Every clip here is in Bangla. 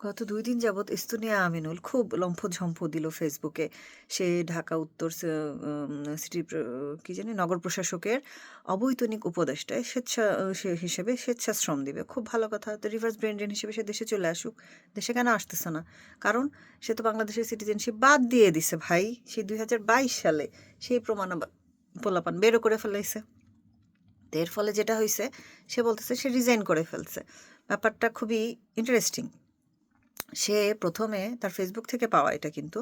গত দুই দিন যাবৎ ইস্তোনিয়া আমিনুল খুব লম্ফঝম্প দিল ফেসবুকে। সে ঢাকা উত্তর সিটি কি জানি, নগর প্রশাসকের অবৈতনিক উপদেষ্টায় স্বেচ্ছা, সে হিসেবে স্বেচ্ছাশ্রম দিবে। খুব ভালো কথা। তো রিভার্স ব্রেইন ড্রেন হিসেবে সে দেশে চলে আসুক। দেশে কেন আসতেছে না? কারণ সে তো বাংলাদেশের সিটিজেনশিপ বাদ দিয়ে দিছে ভাই। সেই ২০২২ সালে সেই প্রমাণ পোলাপান বেরও করে ফেলাইছে। এর ফলে যেটা হইছে, সে বলতেছে সে রিজাইন করে ফেলছে। ব্যাপারটা খুবই ইন্টারেস্টিং। সে প্রথমে তার ফেসবুক থেকে পাওয়া এটা কিন্তু।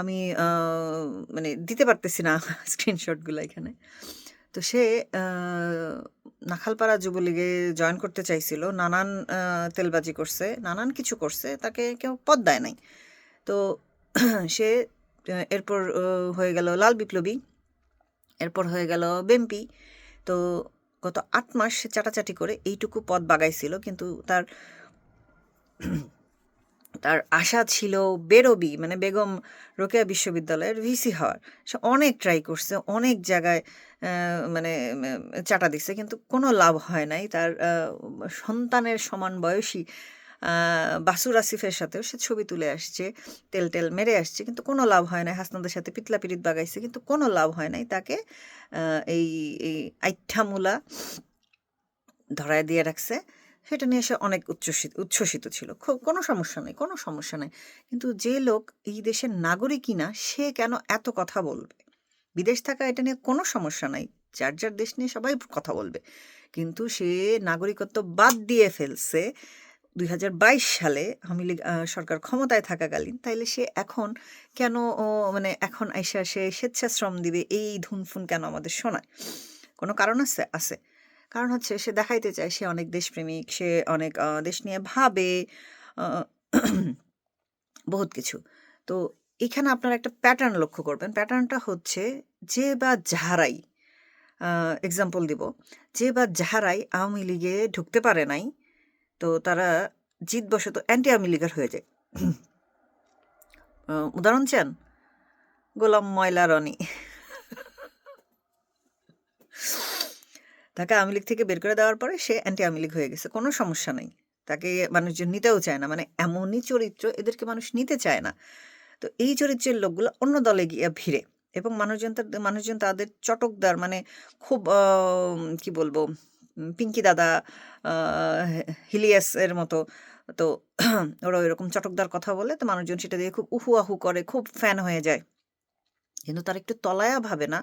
আমি মানে দিতে পারতেছি না স্ক্রিনশটগুলো এখানে। তো সে নাখালপাড়া যুবলীগে জয়েন করতে চাইছিল। নানান তেলবাজি করছে, নানান কিছু করছে। তাকে কেউ পদ দেয় নাই। তো সে এরপর হয়ে গেল লাল বিপ্লবী। এরপর হয়ে গেল বিএমপি। তো গত আট মাস সে চাটাচাটি করে এইটুকু পদ বাগাইছিল। কিন্তু তার তার আশা ছিল বেরোবি মানে বেগম রোকেয়া বিশ্ববিদ্যালয়ের ভিসি হওয়ার। সে অনেক ট্রাই করছে। অনেক জায়গায় মানে চাটা দিছে। কিন্তু কোনো লাভ হয় নাই। তার সন্তানের সমান বয়সী বাসুর আসিফের সাথেও সে ছবি তুলে আসছে। তেল-টেল মেরে আসছে। কিন্তু কোনো লাভ হয় নাই। হাসনাদের সাথে পিতলা-পিরিত বাগাইছে। কিন্তু কোনো লাভ হয় নাই। তাকে এই এই আইঠা-মূলা ধরায় দিয়ে রাখছে। সেটা নিয়ে সে অনেক উচ্ছ্বসিত উচ্ছ্বসিত ছিল। খু কোনো সমস্যা নেই কোনো সমস্যা নাই। কিন্তু যে লোক এই দেশের নাগরিকই না সে কেন এত কথা বলবে? বিদেশ থাকা এটা নিয়ে কোনো সমস্যা নাই। যার, যার দেশ নিয়ে সবাই কথা বলবে। কিন্তু সে নাগরিকত্ব বাদ দিয়ে ফেলছে ২০২২ সালে আওয়ামী লীগ সরকার ক্ষমতায় থাকাকালীন। তাইলে সে এখন কেন মানে এখন আইসা সে স্বেচ্ছাশ্রম দিবে এই ধুনফুন কেন আমাদের শোনায়? কোনো কারণ আছে? আছে। কারণ হচ্ছে সে দেখাইতে চায় সে অনেক দেশপ্রেমিক, সে অনেক দেশ নিয়ে ভাবে বহুত কিছু। তো এখানে আপনারা একটা প্যাটার্ন লক্ষ্য করবেন। প্যাটার্নটা হচ্ছে যে বা যাহারাই এক্সাম্পল দিব। যে বা যাহারাই আওয়ামী লীগে ঢুকতে পারে নাই, তো তারা জিতবশত অ্যান্টি আওয়ামী লীগার হয়ে যায়। উদাহরণ চান? গোলাম ময়লা রনি। তাকে আওয়ামী লীগ থেকে বের করে দেওয়ার পরে সে অ্যান্টি আওয়ামী লীগ হয়ে গেছে। কোনো সমস্যা নেই তাকে মানুষজন নিতেও চায় না। মানে এমনই চরিত্র এদেরকে মানুষ নিতে চায় না। তো এই চরিত্রের লোকগুলো অন্য দলে গিয়ে ভিড়ে এবং মানুষজন মানুষজন তাদের চটকদার মানে খুব কি বলব? পিঙ্কি দাদা, আ হে হিলিয়াস এর মতো তো ওরা ওইরকম চটকদার কথা বলে তো মানুষজন সেটা দিয়ে খুব উহু আহু করে, খুব ফ্যান হয়ে যায়। কিন্তু তার একটু তলায়া ভাবে না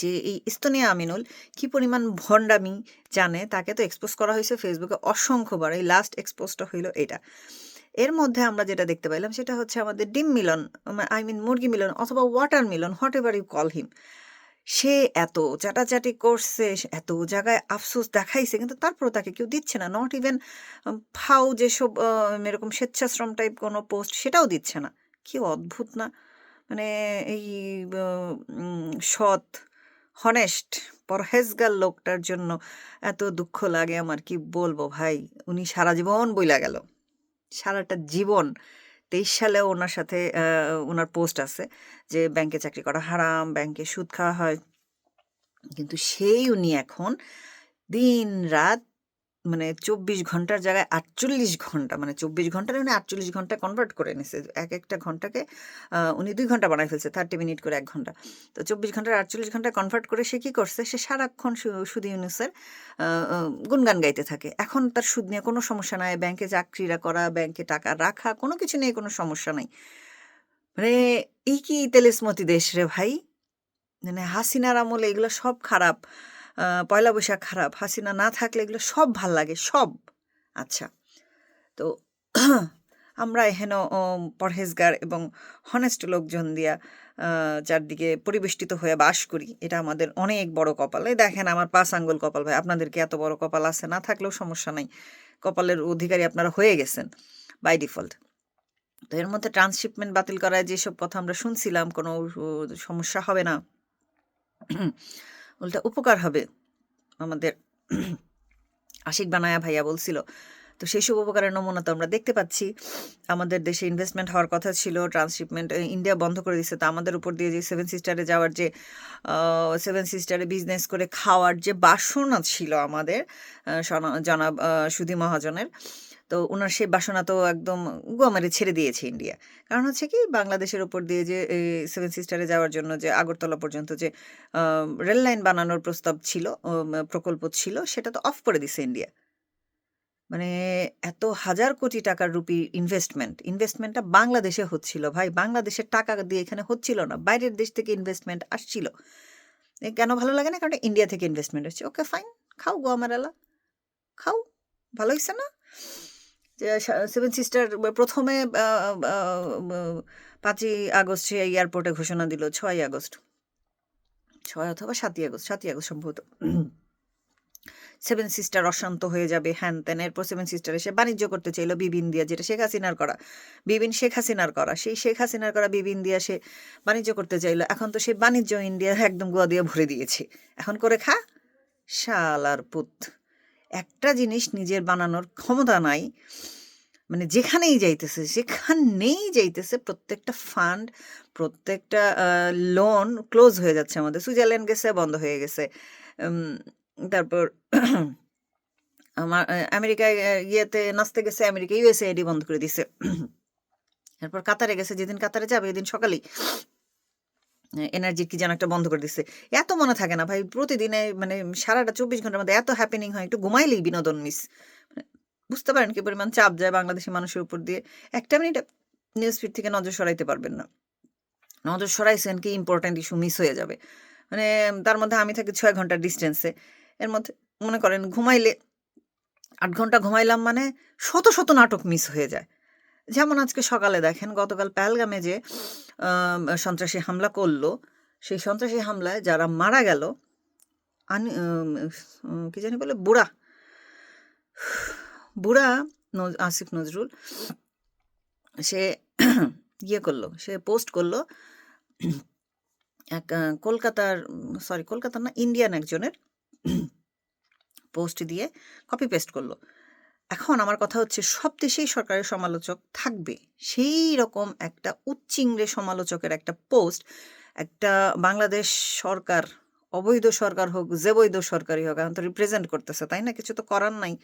যে এই ইস্তোনিয়া আমিনুল কি পরিমাণ ভন্ডামি জানে তাকে তো এক্সপোজ করা হয়েছে ফেসবুকে অসংখ্যবার। এই লাস্ট এক্সপোজটা হইল এটা এর মধ্যে আমরা যেটা দেখতে পাইলাম সেটা হচ্ছে আমাদের ডিম মিলন আই মিন মুরগি মিলন অথবা watermelon whatever you call him. সে এত চাটাচাটি করছে, এত জায়গায় আফসোস দেখাইছে কিন্তু তারপরেও তাকে কেউ দিচ্ছে না। নট ইভেন ফাও যেসব এরকম স্বেচ্ছাশ্রম টাইপ কোনো পোস্ট সেটাও দিচ্ছে না। কি অদ্ভুত না? মানে এই সৎ, হনেস্ট, পরহেজগার লোকটার জন্য এত দুঃখ লাগে আমার কি বলব ভাই। উনি সারা জীবন বইলা গেল। সারাটা জীবন তেইশ সালে ওনার সাথে ওনার পোস্ট আছে যে ব্যাংকে চাকরি করা হারাম, ব্যাংকে সুদ খাওয়া হয়। কিন্তু সেই উনি এখন দিনরাত মানে ২৪ ঘণ্টার জায়গায় ৪৮ ঘণ্টা মানে ২৪ ঘণ্টার উনি ৪৮ ঘন্টায় কনভার্ট করে নিছে। একেকটা ঘন্টাকে আ উনি দুই ঘণ্টা বানায় ফেলছে ৩০ মিনিট করে এক ঘণ্টা। তো ২৪ ঘণ্টার ৪৮ ঘন্টায় কনভার্ট করে সে কী করছে? সে সারাক্ষণ সু ইউনুসের গুণগান গাইতে থাকে। এখন তার সুদ নিয়ে কোনো সমস্যা নাই। ব্যাংকে চাকরিরা করা, ব্যাংকে টাকা রাখা কোনো কিছু নিয়ে কোনো সমস্যা নাই। মানে এই কি তেলেসমতি দেশ রে ভাই? মানে হাসিনার আমলে এগুলো সব খারাপ। পয়লা বৈশাখ খারাপ। হাসিনা না থাকলে এগুলো সব ভালো লাগে, সব। আচ্ছা। তো আমরা এহেন পরহেজগার এবং হনেস্ট লোকজন দিয়া চারদিকে পরিবেষ্টিত হয়ে বাস করি। এটা আমাদের অনেক বড় কপাল। এই দেখেন আমার ৫ আঙ্গুল কপাল ভাই। আপনাদেরকে এত বড় কপাল আছে? না থাকলেও সমস্যা নাই। কপালের অধিকারী আপনারা হয়ে গেছেন বাই ডিফল্ট। তো এর মধ্যে ট্রান্সশিপমেন্ট বাতিল করায় যেসব কথা আমরা শুনছিলাম, কোনো সমস্যা হবে না। উল্টা উপকার হবে। আমাদের আশিক বানায়া ভাইয়া বলছিল। তো সেই সব উপকারের নমুনা তো আমরা দেখতে পাচ্ছি। আমাদের দেশে ইনভেস্টমেন্ট হওয়ার কথা ছিল। ট্রান্সশিপমেন্ট ইন্ডিয়া বন্ধ করে দিছে। তো আমাদের উপর দিয়ে যে সেভেন সিস্টারে যাওয়ার যে সেভেন সিস্টারে বিজনেস করে খাওয়ার যে বাসনা ছিল আমাদের জনাব সুধী মহাজনের। তো ওনার সেই বাসনা তো একদম গোয়া মেরে ছেড়ে দিয়েছে ইন্ডিয়া কারণ হচ্ছে কি, বাংলাদেশের ওপর দিয়ে যে সেভেন সিস্টারে যাওয়ার জন্য যে, আগরতলা পর্যন্ত যে রেল লাইন বানানোর প্রস্তাব ছিল প্রকল্প ছিল, সেটা তো অফ করে দিছে ইন্ডিয়া মানে এত হাজার কোটি টাকার রুপি ইনভেস্টমেন্ট ইনভেস্টমেন্টটা বাংলাদেশে হচ্ছিল ভাই। বাংলাদেশের টাকা দিয়ে এখানে হচ্ছিল না, বাইরের দেশ থেকে ইনভেস্টমেন্ট আসছিল। কেন ভালো লাগে না? কারণ ইন্ডিয়া থেকে ইনভেস্টমেন্ট হচ্ছে ওকে ফাইন খাও গোয়া মারালা খাও, ভালো হয়েছে না? সেভেন সিস্টার প্রথমে পাঁচই আগস্ট সে এয়ারপোর্টে ঘোষণা দিল ছয় আগস্ট। ছয় অথবা সাতই আগস্ট সাতই আগস্ট সম্ভবত। সেভেন সিস্টার অশান্ত হয়ে যাবে, হ্যান ত্যান। এরপর সেভেন সিস্টার এসে বাণিজ্য করতে চাইলো বিবিন দিয়া যেটা শেখ হাসিনার করা। বিবিন শেখ হাসিনার করা। সেই শেখ হাসিনার করা বিবিন দিয়া সে বাণিজ্য করতে চাইলো। এখন তো সে বাণিজ্য ইন্ডিয়া একদম গোয়া দিয়ে ভরে দিয়েছে। এখন করে খা, শালার পুত। একটা জিনিস নিজের বানানোর ক্ষমতা নাই। মানে যেখানেই যাইতেছে যেখানেই যাইতেছে প্রত্যেকটা ফান্ড প্রত্যেকটা লোন ক্লোজ হয়ে যাচ্ছে আমাদের। সুইজারল্যান্ড গেছে, বন্ধ হয়ে গেছে। তারপর আমার আমেরিকায় ইয়েতে নাচতে গেছে, আমেরিকা, ইউএসএ আইডি বন্ধ করে দিছে। এরপর কাতারে গেছে, যেদিন কাতারে যাবে এদিন সকালেই। এনার্জি কি যেন একটা বন্ধ করে দিচ্ছে এত মনে থাকে না ভাই, প্রতিদিনে মানে সারাটা চব্বিশ ঘণ্টার মধ্যে এত হ্যাপেনিং হয়, একটু ঘুমাইলেই বিনোদন মিস বুঝতে পারেন কি পরিমাণ চাপ যায় বাংলাদেশি মানুষের উপর দিয়ে। একটা মিনিট নিউজ ফিড থেকে নজর সরাইতে পারবেন না। নজর সরাইছেন কি ইম্পর্ট্যান্ট ইস্যু মিস হয়ে যাবে। মানে তার মধ্যে আমি থাকি ছয় ঘণ্টার ডিস্টেন্সে এর মধ্যে মনে করেন ঘুমাইলে আট ঘণ্টা ঘুমাইলাম মানে শত শত নাটক মিস হয়ে যায়। যেমন আজকে সকালে দেখেন গতকাল পেহেলগামে যে সন্ত্রাসী হামলা করল, সেই সন্ত্রাসী হামলায় যারা মারা গেল, আনি কি জানি বলে, বুড়া বুড়া আসিফ নজরুল, সে ইয়ে করল, সে পোস্ট করল, এক কলকাতার, সরি, কলকাতার না, ইন্ডিয়ান একজনের পোস্ট দিয়ে কপি পেস্ট করল। এখন আমার কথা হচ্ছে সব দেশেই সরকারের সমালোচক থাকবে। সেই রকম একটা উচ্চিংড়ে সমালোচকের একটা পোস্ট, একটা বাংলাদেশ সরকার, অবৈধ সরকার হোক যে বৈধ সরকারই হোক, এখন তো রিপ্রেজেন্ট করতেছে, তাই না? কিছু তো করার নাই।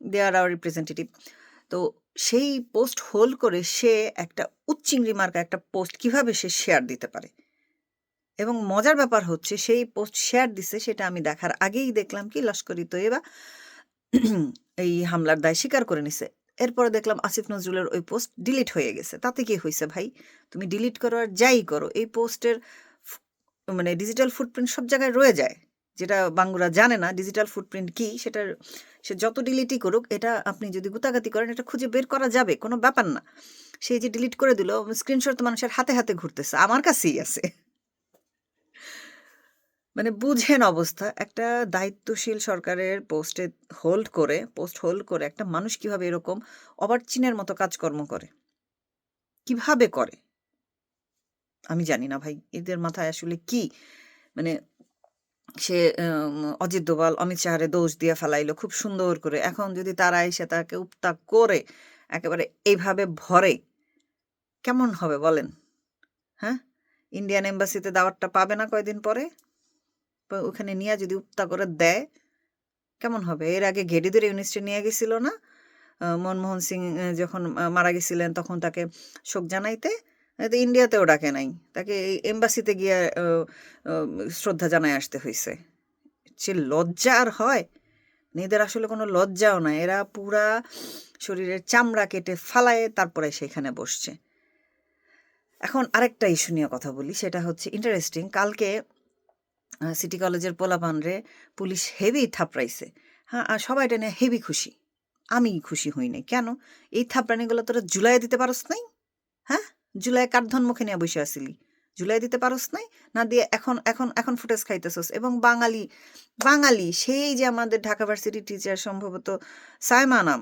দে আর আওয়ার রিপ্রেজেন্টেটিভ তো সেই পোস্ট হোল করে সে একটা উচ্চিংড়ি মার্কা একটা পোস্ট কীভাবে সে শেয়ার দিতে পারে? এবং মজার ব্যাপার হচ্ছে, সেই পোস্ট শেয়ার দিছে, সেটা আমি দেখার আগেই দেখলাম, কি লস্করি তৈবা এই হামলার দায় স্বীকার করে নিছে। এরপরে দেখলাম আসিফ নজরুলের ওই পোস্ট ডিলিট হয়ে গেছে। তাতে কি হয়েছে ভাই? তুমি ডিলিট করো আর যাই করো। এই পোস্টের মানে ডিজিটাল ফুটপ্রিন্ট সব জায়গায় রয়ে যায়। যেটা বাঙ্গুরা জানে না ডিজিটাল ফুটপ্রিন্ট কি সেটা সে যত ডিলিটই করুক, এটা আপনি যদি গুতাগাতি করেন, এটা খুঁজে বের করা যাবে, কোনো ব্যাপার না। সে যে ডিলিট করে দিল, স্ক্রিনশট তো মানুষের হাতে হাতে ঘুরতেছে, আমার কাছেই আছে। মানে বুঝেন অবস্থা। একটা দায়িত্বশীল সরকারের পোস্টে হোল্ড করে পোস্ট হোল্ড করে একটা মানুষ কীভাবে এরকম অবার্চিনের মতো কাজকর্ম করে? কীভাবে করে? আমি জানি না ভাই, এদের মাথায় আসলে কি? মানে সে অজিত দোভাল, অমিত শাহরে দোষ দিয়ে ফেলাইলো, খুব সুন্দর করে। এখন যদি তারা এসে তাকে উপতাক করে, একেবারে এইভাবে ভরে, কেমন হবে বলেন? হ্যাঁ? ইন্ডিয়ান এম্বাসিতে দাওয়াতটা পাবে না কয়দিন পরে? ওখানে নিয়ে যদি উপতা করে দেয়, কেমন হবে? এর আগে ঘেডিদের ইউনিভার্সিটি নিয়ে গেছিল না? মনমোহন সিং যখন মারা গেছিলেন তখন তাকে শোক জানাইতে ইন্ডিয়াতেও ডাকে নাই। তাকে এম্বাসিতে গিয়ে শ্রদ্ধা জানায় আসতে হয়েছে সে লজ্জা আর হয়? এদের আসলে কোনো লজ্জাও নাই। এরা পুরা শরীরের চামড়া কেটে ফালায়, তারপরে সেখানে বসছে। এখন আরেকটা ইস্যু নিয়ে কথা বলি, সেটা হচ্ছে ইন্টারেস্টিং কালকে সিটি কলেজের পোলাপানরে পুলিশ হেভি থাপড়াইছে। হ্যাঁ আর সবাই এটা নিয়ে হেভি খুশি। আমি খুশি হই নাই। কেন? এই থাপড়ানিগুলো তোরা জুলাই দিতে পারস নাই? হ্যাঁ? জুলাই কার্ধন মুখে নিয়ে বসে আসিলি? জুলাই দিতে পারস নাই? না দিয়ে এখন এখন এখন ফুটেজ খাইতেছস? এবং বাঙালি বাঙালি, সেই যে আমাদের ঢাকা ভার্সিটি টিচার সম্ভবত সাইমা নাম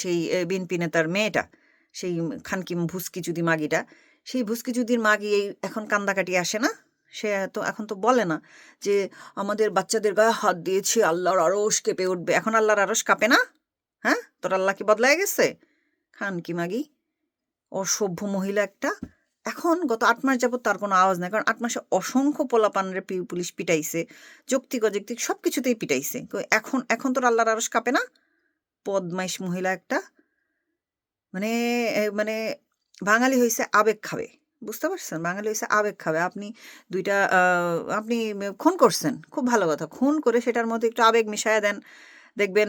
সেই বিএনপি নেতার মেয়েটা, সেই খানকিম ভুসকি যদি মাগিটা, সেই ভুসকি যুদির মাগি এই এখন কান্দাকাটি আসে না? সে তো এখন তো বলে না যে আমাদের বাচ্চাদের গায়ে হাত দিয়েছি, আল্লাহর আরস কেঁপে উঠবে। এখন আল্লাহর আরস কাঁপে না? হ্যাঁ? তোর আল্লাহ কি বদলায় গেছে? খান কি মাগি? অসভ্য মহিলা একটা। এখন গত আট মাস যাবত তার কোনো আওয়াজ নাই, কারণ আট মাসে অসংখ্য পোলাপানরে পুলিশ পিটাইছে, যৌক্তিক, অযৌক্তিক সব কিছুতেই পিটাইছে এখন এখন তোর আল্লাহর আরস কাঁপে না? বদমাইশ মহিলা একটা। মানে মানে বাঙালি হইছে আবেগ খাবে। বুঝতে পারছেন? বাঙালি হইছে আবেগ খাবে। আপনি দুইটা আপনি খুন করছেন। খুব ভালো কথা। খুন করে সেটার মধ্যে একটু আবেগ মিশায়া দেন। দেখবেন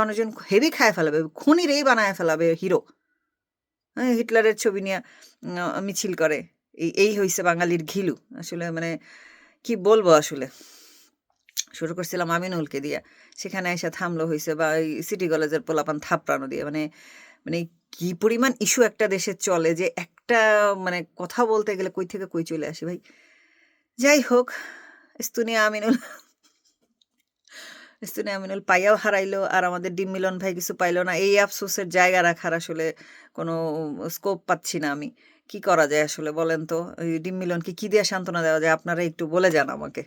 মানুষজন হেভি খায়া ফেলাবে। খুনিরেই বানায়া ফেলাবে হিরো। হ্যাঁ, হিটলারের ছবি নিয়ে মিছিল করে। এই এই হইছে বাঙালির ঘিলু। আসলে মানে কি বলব আসলে? শুরু করছিলাম আমিনুলকে দিয়া। সেখানে এসে থামলো হইছে বা সিটি কলেজের পোলাপান থাপড়ানো দিয়ে। মানে মানে কি পরিমাণ ইস্যু একটা দেশে চলে যে একটা মানে কথা বলতে গেলে কই থেকে কই চলে আসি ভাই। যাই হোক, স্তুনিয়া আমিনুল ইস্তুনিয়া আমিনুল পাইয়াও হারাইলো। আর আমাদের ডিম মিলন ভাই কিছু পাইলো না। এই আফসোসের জায়গা রাখার আসলে কোনো স্কোপ পাচ্ছি না আমি। কি করা যায় আসলে বলেন তো? ডিম মিলনকে কি দিয়ে সান্ত্বনা দেওয়া যায়? আপনারা একটু বলে যান আমাকে।